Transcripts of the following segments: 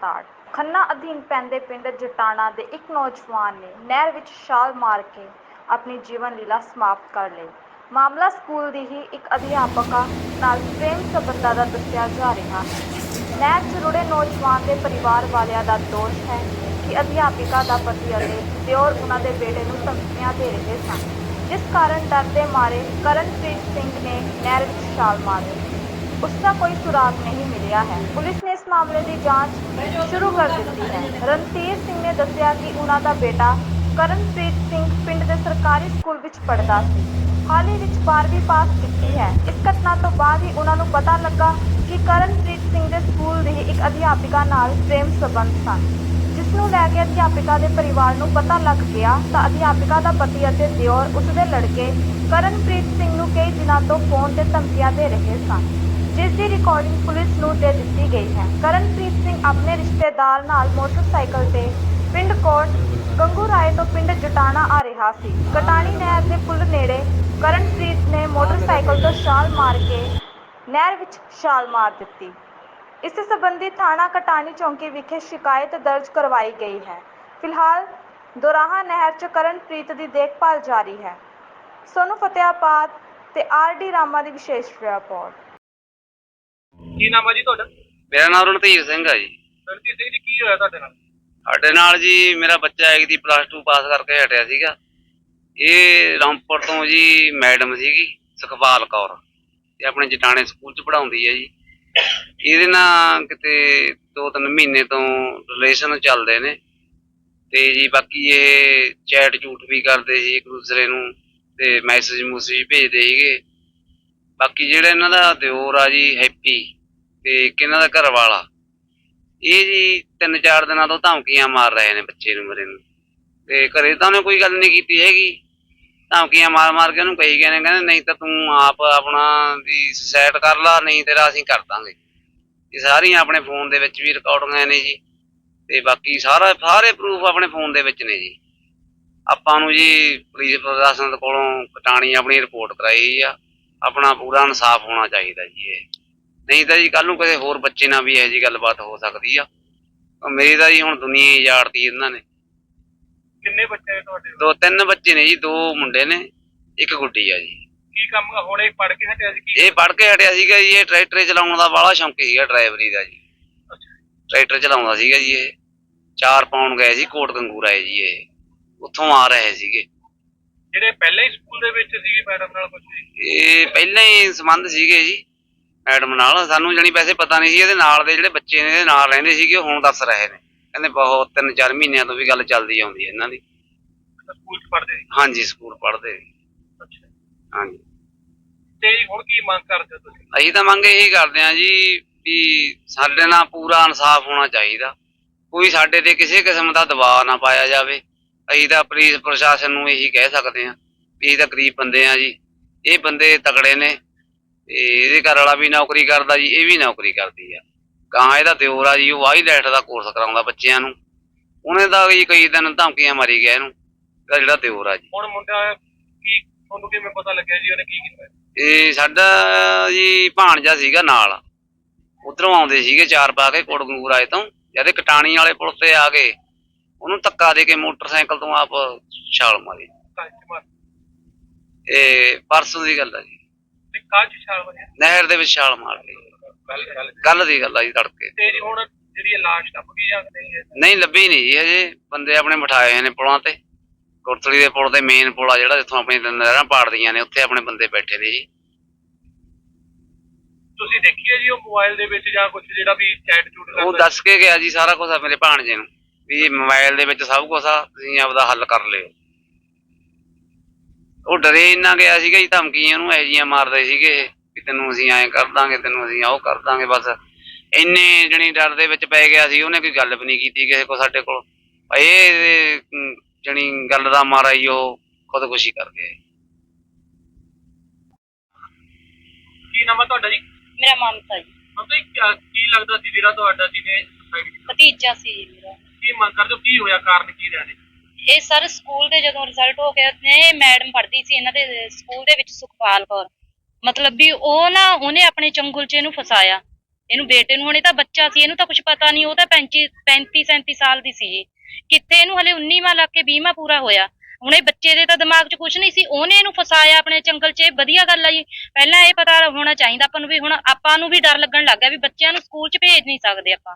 ਤਾੜ ਖੰਨਾ ਅਧੀਨ ਪੈਂਦੇ ਪਿੰਡ ਜਟਾਣਾ ਦੇ ਇੱਕ ਨੌਜਵਾਨ ਨੇ ਨਹਿਰ ਵਿੱਚ ਛਾਲ ਮਾਰ ਕੇ ਆਪਣੀ ਜੀਵਨ ਲੀਲਾ ਸਮਾਪਤ ਕਰ ਲਈ। ਮਾਮਲਾ ਸਕੂਲ ਦੀ ਹੀ ਇੱਕ ਅਧਿਆਪਕਾ ਨਾਲ ਪ੍ਰੇਮ ਸੰਬੰਧਾਂ ਦਾ ਦੱਸਿਆ ਜਾ ਰਿਹਾ ਹੈ। ਨਹਿਰ 'ਚ ਰੁੜੇ ਨੌਜਵਾਨ ਦੇ ਪਰਿਵਾਰ ਵਾਲਿਆਂ ਦਾ ਦੋਸ਼ ਹੈ ਕਿ ਅਧਿਆਪਿਕਾ ਦਾ ਪਤੀ ਅਤੇ ਦਿਓਰ ਉਹਨਾਂ ਦੇ ਬੇਟੇ ਨੂੰ ਧਮਕੀਆਂ ਦੇ ਰਹੇ ਸਨ। ਜਿਸ ਕਾਰਨ ਡਰਦੇ ਮਾਰੇ ਕਰਨਪ੍ਰੀਤ ਸਿੰਘ ਨੇ ਨਹਿਰ ਵਿੱਚ ਛਾਲ ਮਾਰ। ਦਿੱਤੀ ਉਸ ਦਾ ਕੋਈ ਸੁਰਾਗ ਨਹੀਂ ਮਿਲਿਆ ਹੈ। ਪੁਲਿਸ ਨੇ ਮਾਮਲੇ ਦੀ ਜਾਂਚ ਸ਼ੁਰੂ ਕਰ ਦਿੱਤੀ ਹੈ। ਰਣਧੀਰ ਸਿੰਘ ਨੇ ਦੱਸਿਆ ਕਿ ਉਹਨਾਂ ਦਾ ਬੇਟਾ ਕਰਨਪ੍ਰੀਤ ਸਿੰਘ ਪਿੰਡ ਦੇ ਸਰਕਾਰੀ ਸਕੂਲ ਵਿੱਚ ਪੜ੍ਹਦਾ ਸੀ। ਹਾਲ ਹੀ ਵਿੱਚ 12ਵੀਂ ਪਾਸ ਕੀਤੀ ਹੈ। ਇਸ ਘਟਨਾ ਤੋਂ ਬਾਅਦ ਹੀ ਉਹਨਾਂ ਨੂੰ ਪਤਾ ਲੱਗਾ ਕਿ ਕਰਨਪ੍ਰੀਤ ਸਿੰਘ ਦੇ ਸਕੂਲ ਦੀ ਇੱਕ ਅਧਿਆਪਿਕਾ ਨਾਲ ਪ੍ਰੇਮ ਸੰਬੰਧ ਸਨ। ਜਿਸ ਨੂੰ ਲੈ ਕੇ ਅਧਿਆਪਿਕਾ ਦੇ ਪਰਿਵਾਰ ਨੂੰ ਪਤਾ ਲੱਗ ਗਿਆ ਤਾਂ ਅਧਿਆਪਿਕਾ ਦਾ ਪਤੀ ਅਤੇ ਦਿਓਰ, ਉਸ ਦੇ ਲੜਕੇ ਕਰਨਪ੍ਰੀਤ ਸਿੰਘ ਨੂੰ ਕਈ ਦਿਨਾਂ ਤੋਂ ਫੋਨ ਤੇ ਧਮਕੀਆਂ ਦੇ ਰਹੇ ਸਨ, ਜਿਸ ਦੀ ਰਿਕਾਰਡਿੰਗ ਪੁਲਿਸ ਨੂੰ ਦੇ ਦਿੱਤੀ ਗਈ ਹੈ। ਕਰਨਪ੍ਰੀਤ ਸਿੰਘ ਆਪਣੇ ਰਿਸ਼ਤੇਦਾਰ ਨਾਲ ਮੋਟਰਸਾਈਕਲ ਤੇ ਪਿੰਡ ਕੋਟ, ਗੰਗੂ ਰਾਏ ਤੋਂ ਪਿੰਡ ਜਟਾਣਾ ਆ ਰਿਹਾ ਸੀ। ਕਟਾਣੀ ਨਹਿਰ ਦੇ ਪੁਲ ਨੇੜੇ ਕਰਨਪ੍ਰੀਤ ਨੇ ਮੋਟਰਸਾਈਕਲ ਤੋਂ ਛਾਲ ਮਾਰ ਕੇ ਨਹਿਰ ਵਿੱਚ ਛਾਲ ਮਾਰ ਦਿੱਤੀ। ਇਸ ਸੰਬੰਧੀ ਥਾਣਾ ਕਟਾਣੀ ਚੌਂਕੀ ਵਿਖੇ ਸ਼ਿਕਾਇਤ ਦਰਜ ਕਰਵਾਈ ਗਈ ਹੈ। ਫਿਲਹਾਲ ਦੋਰਾਹਾ ਨਹਿਰ 'ਚ ਕਰਨਪ੍ਰੀਤ ਦੀ ਦੇਖਭਾਲ ਜਾਰੀ ਹੈ। ਸੋਨੂੰ ਫਤਿਆਬਾਦ ਤੇ ਆਰ ਡੀ ਰਾਮਾ ਦੀ ਵਿਸ਼ੇਸ਼ ਰਿਪੋਰਟ। ਕੀ ਨਾਮ ਹੈ ਜੀ ਤੁਹਾਡਾ? ਮੇਰਾ ਨਾਮ ਰਣਧੀਰ ਸਿੰਘ ਆ ਜੀ। ਰਣਜੀਤ ਸਿੰਘ ਜੀ ਕੀ ਹੋਇਆ ਤੁਹਾਡੇ ਨਾਲ? ਸਾਡੇ ਨਾਲ ਜੀ ਮੇਰਾ ਬੱਚਾ ਇੱਕ ਦੀ ਪਲੱਸ 2 ਪਾਸ ਕਰਕੇ ਹਟਿਆ ਸੀਗਾ। ਇਹ ਰਾਮਪੁਰ ਤੋਂ ਜੀ ਮੈਡਮ ਸੀਗੀ ਸੁਖਪਾਲ ਕੌਰ। ਇਹ ਆਪਣੇ ਜਟਾਣੇ ਸਕੂਲ ਚ ਪੜਾਉਂਦੀ ਹੈ ਜੀ। ਇਹਦੇ ਨਾਲ ਕਿਤੇ ਦੋ ਤਿੰਨ ਮਹੀਨੇ ਤੋਂ ਰਿਲੇਸ਼ਨ ਚੱਲਦੇ ਨੇ। ਤੇ ਜੀ ਬਾਕੀ ਇਹ ਚੈਟ ਝੂਠ ਵੀ ਕਰਦੇ ਸੀ ਇੱਕ ਦੂਸਰੇ ਨੂੰ ਤੇ ਮੈਸੇਜ ਮੂਸੇਜ ਭੇਜਦੇ ਸੀਗੇ। ਬਾਕੀ ਜਿਹੜਾ ਇਹਨਾਂ ਦਾ ਦਿਓਰ ਆ ਜੀ ਹੈਪੀ ਤੇ ਇੱਕ ਇਹਨਾਂ ਦਾ ਘਰ ਵਾਲਾ ਇਹ ਜੀ ਤਿੰਨ ਚਾਰ ਦਿਨਾਂ ਤੋਂ ਧਮਕੀਆਂ ਮਾਰ ਰਹੇ ਨੇ ਬੱਚੇ ਨੂੰ ਮੇਰੇ ਨੂੰ। ਤੇ ਘਰੇ ਤਾਂ ਉਹਨੇ ਕੋਈ ਗੱਲ ਨਹੀਂ ਕੀਤੀ ਹੈਗੀ। ਧਮਕੀਆਂ ਮਾਰ ਮਾਰ ਕੇ ਉਹਨੂੰ ਕਹੀ ਗਏ ਨੇ, ਕਹਿੰਦੇ ਨਹੀਂ ਤਾਂ ਤੂੰ ਆਪ ਆਪਣਾ ਵੀ ਸੁਸਾਇਡ ਕਰ ਲਾ, ਨਹੀਂ ਤੇਰਾ ਅਸੀਂ ਕਰ ਦਾਂਗੇ। ਇਹ ਸਾਰੀਆਂ ਆਪਣੇ ਫੋਨ ਦੇ ਵਿੱਚ ਵੀ ਰਿਕਾਰਡਿੰਗਾਂ ਨੇ ਜੀ, ਤੇ ਬਾਕੀ ਸਾਰਾ, ਸਾਰੇ ਪ੍ਰੂਫ ਆਪਣੇ ਫੋਨ ਦੇ ਵਿੱਚ ਨੇ ਜੀ। ਆਪਾਂ ਨੂੰ ਜੀ ਪੁਲਿਸ ਪ੍ਰਸ਼ਾਸਨ ਕੋਲੋਂ ਕਟਾਣੀ ਆਪਣੀ ਰਿਪੋਰਟ ਕਰਾਈ ਆ, ਆਪਣਾ ਪੂਰਾ ਇਨਸਾਫ ਹੋਣਾ ਚਾਹੀਦਾ ਜੀ ਇਹ। ਨਹੀਂ ਤਾਂ ਜੀ ਕੱਲ ਨੂੰ ਕਿਸੇ ਹੋਰ ਬੱਚੇ ਨਾਲ ਵੀ ਇਹੋ ਜੀ ਗੱਲਬਾਤ ਹੋ ਸਕਦੀ ਆ। ਮੇਰੀ ਤਾਂ ਜੀ ਹੁਣ ਦੁਨੀਆ ਹੀ ਉਜਾੜਤੀ ਇਹਨਾਂ ਨੇ। ਕਿੰਨੇ ਬੱਚੇ ਨੇ ਤੁਹਾਡੇ? ਦੋ ਤਿੰਨ ਬੱਚੇ ਨੇ ਜੀ ਦੋ ਮੁੰਡੇ ਨੇ ਇੱਕ ਗੁੱਡੀ ਆ ਜੀ। ਕੀ ਕੰਮ ਹੁਣੇ ਪੜ ਕੇ ਹਟਿਆ ਸੀ ਕੀ? ਇਹ ਪੜ੍ਹ ਕੇ ਹਟਿਆ ਸੀਗਾ ਜੀ ਇਹ ਟਰੈਕਟਰ ਚਲਾਉਣ ਦਾ ਬਾਹਲਾ ਸ਼ੌਂਕ ਸੀਗਾ ਡਰਾਈਵਰੀ ਦਾ ਜੀ। ਟਰੈਕਟਰ ਚਲਾਉਂਦਾ ਸੀਗਾ ਜੀ ਇਹ। ਚਾਰ ਪਾਉਣ ਗਏ ਸੀ ਕੋਟ ਗੰਗੂਰਾ ਜੀ ਇਹ। ਉੱਥੋਂ ਆ ਰਹੇ ਸੀਗੇ। ਜਿਹੜੇ ਪਹਿਲੇ ਹੀ ਸਕੂਲ ਦੇ ਵਿੱਚ ਸੀ ਮੈਡਮ ਨਾਲ ਕੁਝ ਇਹ ਪਹਿਲਾਂ ਹੀ ਸੰਬੰਧ ਸੀਗੇ ਜੀ ਮੈਡਮ ਨਾਲ। ਸਾਨੂੰ ਜਣੀ ਪੈਸੇ ਪਤਾ ਨਹੀਂ ਸੀ ਇਹਦੇ ਨਾਲ ਦੇ ਜਿਹੜੇ ਬੱਚੇ ਨੇ ਇਹਦੇ ਨਾਲ ਰਹਿੰਦੇ ਸੀਗੇ ਹੁਣ ਦੱਸ ਰਹੇ ਨੇ। ਕਹਿੰਦੇ ਬਹੁਤ ਤਿੰਨ ਚਾਰ ਮਹੀਨਿਆਂ ਤੋਂ ਵੀ ਗੱਲ ਚੱਲਦੀ ਆਉਂਦੀ ਹੈ ਇਹਨਾਂ ਦੀ। ਸਕੂਲ 'ਚ ਪੜ੍ਹਦੇ ਸੀ? ਹਾਂਜੀ ਸਕੂਲ ਪੜ੍ਹਦੇ ਅੱਛਾ। ਹਾਂਜੀ। ਤੇ ਹੁਣ ਕੀ ਮੰਗ ਕਰਦੇ ਹੋ ਤੁਸੀਂ? ਅਸੀਂ ਤਾਂ ਮੰਗ ਇਹੀ ਕਰਦੇ ਹਾਂ ਜੀ ਵੀ ਸਾਡੇ ਨਾਲ ਪੂਰਾ ਇਨਸਾਫ ਹੋਣਾ ਚਾਹੀਦਾ। ਕੋਈ ਸਾਡੇ ਤੇ ਕਿਸੇ ਕਿਸਮ ਦਾ ਦਬਾਅ ਨਾ ਪਾਇਆ ਜਾਵੇ। ਅਸੀਂ ਤਾਂ ਪੁਲਿਸ ਪ੍ਰਸ਼ਾਸਨ ਨੂੰ ਇਹੀ ਕਹਿ ਸਕਦੇ ਹਾਂ ਵੀ ਅਸੀਂ ਤਾਂ ਗਰੀਬ ਬੰਦੇ ਆ ਜੀ। ਇਹ ਬੰਦੇ ਤਕੜੇ ਨੇ ਤੇ ਇਹਦੇ ਘਰ ਵਾਲਾ ਵੀ ਨੌਕਰੀ ਕਰਦਾ ਜੀ ਇਹ ਵੀ ਨੌਕਰੀ ਕਰਦੀ ਆ। ਕਾਂ ਇਹਦਾ ਦਿਓਰ ਆ ਜੀ ਉਹ ਵਾਈਲੈਟ ਦਾ ਕੋਰਸ ਕਰਾਉਂਦਾ ਬੱਚਿਆਂ ਨੂੰ। ਉਹਨੇ ਤਾਂ ਜੀ ਕਈ ਦਿਨ ਧਮਕੀਆਂ ਮਾਰੀ ਗਿਆ ਇਹਨੂੰ ਇਹਦਾ ਜਿਹੜਾ ਦਿਓਰ ਆ ਜੀ। ਹੁਣ ਮੁੰਡਾ ਕੀ ਤੁਹਾਨੂੰ ਕਿਵੇਂ ਪਤਾ ਲੱਗਿਆ ਜੀ ਉਹਨੇ ਕੀ ਕੀਤਾ? ਇਹ ਸਾਡਾ ਜੀ ਭਾਣਜਾ ਸੀਗਾ ਨਾਲ। ਉਧਰੋਂ ਆਉਂਦੇ ਸੀਗੇ ਚਾਰ ਪਾ ਕੇ ਕੋਟਗੰਗੂਰ ਆਏ ਤੋਂ। ਜਦ ਇਹ ਕਟਾਣੀ ਵਾਲੇ ਪੁਲ ਤੇ ਆ ਗਏ ਉਹਨੂੰ ਧੱਕਾ ਦੇ ਕੇ ਮੋਟਰਸਾਈਕਲ ਤੋਂ ਆਪ ਛਾਲ ਮਾਰੀ। ਮਾਰ। ਇਹ ਪਰਸੋਂ ਦੀ ਗੱਲ ਆ ਜੀ। ਕਾਜ ਛਾਲ ਵਜੇ ਨਹਿਰ ਦੇ ਵਿੱਚ ਛਾਲ ਮਾਰ ਲਈ। ਕੱਲ ਦੀ ਗੱਲ ਆ ਜੀ ਤੜਕੇ। ਤੇ ਜੀ ਹੁਣ ਜਿਹੜੀ ਇਹ ਲਾਸ਼ ਟੱਪ ਗਈ ਜਾਂ ਨਹੀਂ ਹੈ ਨਹੀਂ ਲੱਭੀ ਨਹੀਂ ਜੀ ਹਜੇ। ਬੰਦੇ ਆਪਣੇ ਬਿਠਾਏ ਹੋਏ ਨੇ ਪੁਲਾਂ ਤੇ। ਕੋਟਲੀ ਦੇ ਪੁਲ ਤੇ ਮੇਨ ਪੁਲ ਆ ਜਿਹੜਾ ਜਿੱਥੋਂ ਆਪਣੀ ਨਹਿਰਾਂ ਪਾੜਦੀਆਂ ਨੇ ਉੱਥੇ ਆਪਣੇ ਬੰਦੇ ਬੈਠੇ ਨੇ ਜੀ। ਤੁਸੀਂ ਦੇਖੀਏ ਜੀ ਉਹ ਮੋਬਾਈਲ ਦੇ ਵਿੱਚ ਜਾਂ ਕੁਝ ਜਿਹੜਾ ਵੀ ਚੈਟ ਚੂਟ ਉਹ ਦੱਸ ਕੇ ਗਿਆ ਜੀ ਸਾਰਾ ਕੁਝ ਆ ਮੇਰੇ ਭਾਣਜੇ ਨੂੰ। ਵੀ ਮੋਬਾਈਲ ਦੇ ਵਿੱਚ ਸਭ ਕੁਝ ਆ ਤੁਸੀਂ ਆਪਦਾ ਹੱਲ ਕਰ ਲਿਓ। ਉਹ ਡਰੇ ਇੰਨਾ ਗਿਆ ਸੀਗਾ ਜੀ ਧਮਕੀਆਂ ਇਹੋ ਜਿਹੀਆਂ ਮਾਰਦੇ ਸੀਗੇ ਕਿ ਤੈਨੂੰ ਅਸੀਂ ਐਂ ਕਰ ਦਾਂਗੇ ਤੈਨੂੰ ਅਸੀਂ ਉਹ ਕਰ ਦਾਂਗੇ ਬਸ। ਇੰਨੇ ਜਣੀ ਡਰ ਦੇ ਵਿੱਚ ਪੈ ਗਿਆ ਸੀ ਉਹਨੇ ਕੋਈ ਗੱਲ ਵੀ ਨਹੀਂ ਕੀਤੀ ਕਿਸੇ ਕੋ ਸਾਡੇ ਕੋਲ। ਇਹ ਜਣੀ ਗੱਲ ਦਾ ਮਾਰਾ ਹੀ ਉਹ ਖੁਦਕੁਸ਼ੀ ਕਰ ਗਿਆ ਕੀ ਨਾਮ ਹੈ ਤੁਹਾਡਾ ਜੀ? ਮੇਰਾ ਮਮਤਾ ਜੀ। ਮਤਲਬ ਕੀ ਲੱਗਦਾ ਸੀ ਜਿਹੜਾ ਤੁਹਾਡਾ ਜਿਹਨੇ ਸੁਸਾਈਡ ਕੀਤਾ ਭਤੀਜਾ ਸੀ ਜੀ ਮੇਰਾ। ਕੀ ਮੰਗ ਕਰਦੇ ਹੋ? ਕੀ ਹੋਇਆ? ਕਾਰਨ ਕੀ ਰਿਹਾ ਨੇ ਇਹ ਸਰ ਸਕੂਲ ਦੇ ਜਦੋਂ ਰਿਜ਼ਲਟ ਹੋ ਗਿਆ ਨੇ ਮੈਡਮ ਪੜ੍ਹਦੀ ਸੀ ਇਹਨਾਂ ਦੇ ਸਕੂਲ ਦੇ ਵਿੱਚ ਸੁਖਪਾਲ ਕੌਰ। ਮਤਲਬ ਵੀ ਉਹ ਨਾ, ਉਹਨੇ ਆਪਣੇ ਚੰਗੁਲ 'ਚ ਇਹਨੂੰ ਫਸਾਇਆ। ਇਹਨੂੰ ਬੇਟੇ ਨੂੰ, ਹੁਣੇ ਤਾਂ ਬੱਚਾ ਸੀ, ਇਹਨੂੰ ਤਾਂ ਕੁਝ ਪਤਾ ਨਹੀਂ, ਉਹ ਤਾਂ 35 35 37 ਸਾਲ ਦੀ ਸੀ। ਜੀ ਕਿੱਥੇ ਇਹਨੂੰ ਹਲੇ 19ਵਾਂ ਲੱਗ ਕੇ 20ਵਾਂ ਪੂਰਾ ਹੋਇਆ। ਹੁਣ ਇਹ ਬੱਚੇ ਦੇ ਤਾਂ ਦਿਮਾਗ 'ਚ ਕੁਝ ਨਹੀਂ ਸੀ, ਉਹਨੇ ਇਹਨੂੰ ਫਸਾਇਆ ਆਪਣੇ ਚੰਗਲ 'ਚ, ਇਹ ਵਧੀਆ ਗੱਲ ਆ ਜੀ। ਪਹਿਲਾਂ ਇਹ ਪਤਾ ਹੋਣਾ ਚਾਹੀਦਾ ਆਪਾਂ ਨੂੰ ਵੀ, ਹੁਣ ਆਪਾਂ ਨੂੰ ਵੀ ਡਰ ਲੱਗਣ ਲੱਗ ਗਿਆ ਵੀ ਬੱਚਿਆਂ ਨੂੰ ਸਕੂਲ 'ਚ ਭੇਜ ਨਹੀਂ ਸਕਦੇ ਆਪਾਂ।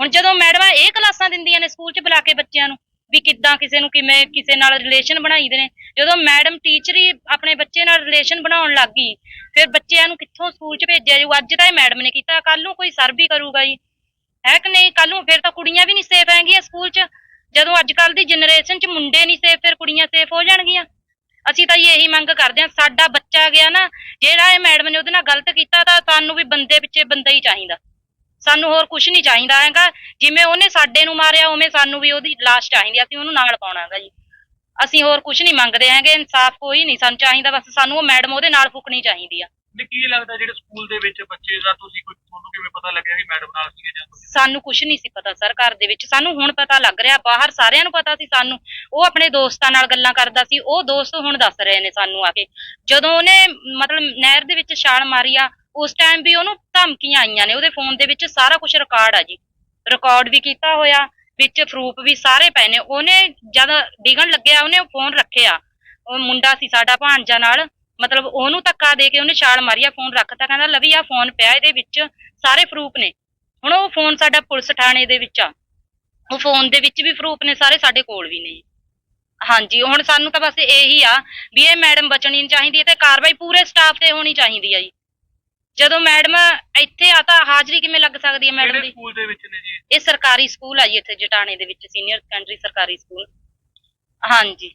ਹੁਣ ਜਦੋਂ ਮੈਡਮਾਂ ਇਹ ਕਲਾਸਾਂ ਦਿੰਦੀਆਂ ਨੇ ਸਕੂਲ 'ਚ ਬੁਲਾ ਕੇ ਬੱਚਿਆਂ ਨੂੰ, ਵੀ ਕਿੱਦਾਂ ਕਿਸੇ ਨੂੰ ਕਿਵੇਂ, ਕਿਸੇ ਨਾਲ ਰਿਲੇਸ਼ਨ ਬਣਾਈਦੇ ਨੇ। ਜਦੋਂ ਮੈਡਮ ਟੀਚਰ ਹੀ ਆਪਣੇ ਬੱਚੇ ਨਾਲ ਰਿਲੇਸ਼ਨ ਬਣਾਉਣ ਲੱਗ ਗਈ ਫਿਰ ਬੱਚਿਆਂ ਨੂੰ ਕਿੱਥੋਂ ਸਕੂਲ 'ਚ ਭੇਜਿਆ ਜਾਊ? ਅੱਜ ਤਾਂ ਇਹ ਮੈਡਮ ਨੇ ਕੀਤਾ ਕੱਲ ਨੂੰ ਕੋਈ ਸਰ ਵੀ ਕਰੂਗਾ ਜੀ। ਹੈ ਕਿ ਨਹੀਂ? ਕੱਲ ਨੂੰ ਫਿਰ ਤਾਂ ਕੁੜੀਆਂ ਵੀ ਨਹੀਂ ਸੇਫ ਹੈਗੀਆਂ ਸਕੂਲ 'ਚ। ਜਦੋਂ ਅੱਜ ਕੱਲ ਦੀ ਜਨਰੇਸ਼ਨ 'ਚ ਮੁੰਡੇ ਨਹੀਂ ਸੇਫ ਫਿਰ ਕੁੜੀਆਂ ਸੇਫ ਹੋ ਜਾਣਗੀਆਂ। ਅਸੀਂ ਤਾਂ ਜੀ ਇਹੀ ਮੰਗ ਕਰਦੇ ਹਾਂ, ਸਾਡਾ ਬੱਚਾ ਗਿਆ ਨਾ, ਜਿਹੜਾ ਇਹ ਮੈਡਮ ਨੇ ਉਹਦੇ ਨਾਲ ਗਲਤ ਕੀਤਾ, ਤਾਂ ਸਾਨੂੰ ਵੀ ਬੰਦੇ ਪਿੱਛੇ ਬੰਦਾ ਹੀ ਚਾਹੀਦਾ। ਸਾਨੂੰ ਹੋਰ ਕੁਝ ਨਹੀਂ ਚਾਹੀਦਾ ਹੈਗਾ। ਜਿਵੇਂ ਉਹਨੇ ਸਾਡੇ ਨੂੰ ਮਾਰਿਆ, ਉਵੇਂ ਸਾਨੂੰ ਵੀ ਉਹਦੀ ਲਾਸ਼ ਚਾਹੀਦੀ ਅਸੀਂ ਉਹਨੂੰ ਨਾਲ ਪਾਉਣਾ ਹੈਗਾ ਜੀ। ਅਸੀਂ ਹੋਰ ਕੁਝ ਨਹੀਂ ਮੰਗਦੇ ਹੈਗੇ ਇਨਸਾਫ ਕੋਈ ਨਹੀਂ ਸਾਨੂੰ ਚਾਹੀਦਾ ਬਸ ਸਾਨੂੰ ਉਹ ਮੈਡਮ ਉਹਦੇ ਨਾਲ ਫੁਕਣੀ ਚਾਹੀਦੀ ਆ। ਤੇ ਕੀ ਲੱਗਦਾ ਜਿਹੜੇ ਸਕੂਲ ਦੇ ਵਿੱਚ ਬੱਚੇ ਦਾ ਤੁਸੀਂ ਕੋਈ ਤੁਹਾਨੂੰ ਕਿਵੇਂ ਪਤਾ ਲੱਗਿਆ ਵੀ ਮੈਡਮ ਨਾਲ ਸੀਗੇ ਜਾਂ ਤੁਸੀਂ ਸਾਨੂੰ ਕੁਝ ਨਹੀਂ ਸੀ ਪਤਾ ਸਰ ਘਰ ਦੇ ਵਿੱਚ ਸਾਨੂੰ ਹੁਣ ਪਤਾ ਲੱਗ ਰਿਹਾ ਬਾਹਰ ਸਾਰਿਆਂ ਨੂੰ ਪਤਾ ਸੀ ਸਾਨੂੰ। ਉਹ ਆਪਣੇ ਦੋਸਤਾਂ ਨਾਲ ਗੱਲਾਂ ਕਰਦਾ ਸੀ ਉਹ ਦੋਸਤ ਹੁਣ ਦੱਸ ਰਹੇ ਨੇ ਸਾਨੂੰ ਆ ਕੇ। ਜਦੋਂ ਉਹਨੇ ਮਤਲਬ ਨਹਿਰ ਦੇ ਵਿੱਚ ਛਾਲ ਮਾਰੀ ਆ ਉਸ ਟਾਈਮ ਵੀ ਉਹਨੂੰ ਧਮਕੀਆਂ ਆਈਆਂ ਨੇ ਉਹਦੇ ਫੋਨ ਦੇ ਵਿੱਚ ਸਾਰਾ ਕੁਝ ਰਿਕਾਰਡ ਆ ਜੀ। ਰਿਕਾਰਡ ਵੀ ਕੀਤਾ ਹੋਇਆ ਵਿੱਚ ਪ੍ਰੂਫ ਵੀ ਸਾਰੇ ਪਏ ਨੇ। ਉਹਨੇ ਜਦ ਡਿਗਣ ਲੱਗਿਆ, ਉਹਨੇ ਫੋਨ ਰੱਖਿਆ। ਉਹ ਮੁੰਡਾ ਸੀ ਸਾਡਾ ਭਾਂਜਾ ਨਾਲ। ਮਤਲਬ ਉਹਨੂੰ ਧੱਕਾ ਦੇ ਕੇ ਉਹਨੇ ਛਾਲ ਮਾਰੀ ਆ ਫੋਨ ਰੱਖਤਾ। ਕਹਿੰਦਾ, ਲਵੀ ਆ ਫੋਨ ਪਿਆ, ਇਹਦੇ ਵਿੱਚ ਸਾਰੇ ਫਰੂਪ ਨੇ। ਹੁਣ ਉਹ ਫੋਨ ਸਾਡਾ ਪੁਲਿਸ ਥਾਣੇ ਦੇ ਵਿੱਚ ਆ। ਉਹ ਫੋਨ ਦੇ ਵਿੱਚ ਵੀ ਫਰੂਪ ਨੇ, ਸਾਰੇ ਸਾਡੇ ਕੋਲ ਵੀ ਨੇ ਹਾਂਜੀ, ਹੁਣ ਸਾਨੂੰ ਤਾਂ ਬਸ ਇਹੀ ਆ ਵੀ ਇਹ ਮੈਡਮ ਬਚਣੀ ਨਹੀਂ ਚਾਹੀਦੀ ਤੇ ਕਾਰਵਾਈ ਪੂਰੇ ਸਟਾਫ ਤੇ ਹੋਣੀ ਚਾਹੀਦੀ ਆ ਜੀ। ਜਦੋਂ ਮੈਡਮ ਇੱਥੇ ਆ ਤਾਂ ਹਾਜ਼ਰੀ ਕਿਵੇਂ ਲੱਗ ਸਕਦੀ ਹੈ ਮੈਡਮ ਕਿਹੜੇ ਦੀ? ਸਕੂਲ ਦੇ ਵਿੱਚ ਨੇ ਜੀ? ਇਹ ਸਰਕਾਰੀ ਸਕੂਲ ਆ ਜੀ ਇੱਥੇ ਜਟਾਣੇ ਦੇ ਵਿੱਚ ਸੀਨੀਅਰ ਸੈਕੰਡਰੀ ਸਰਕਾਰੀ ਸਕੂਲ। ਹਾਂਜੀ।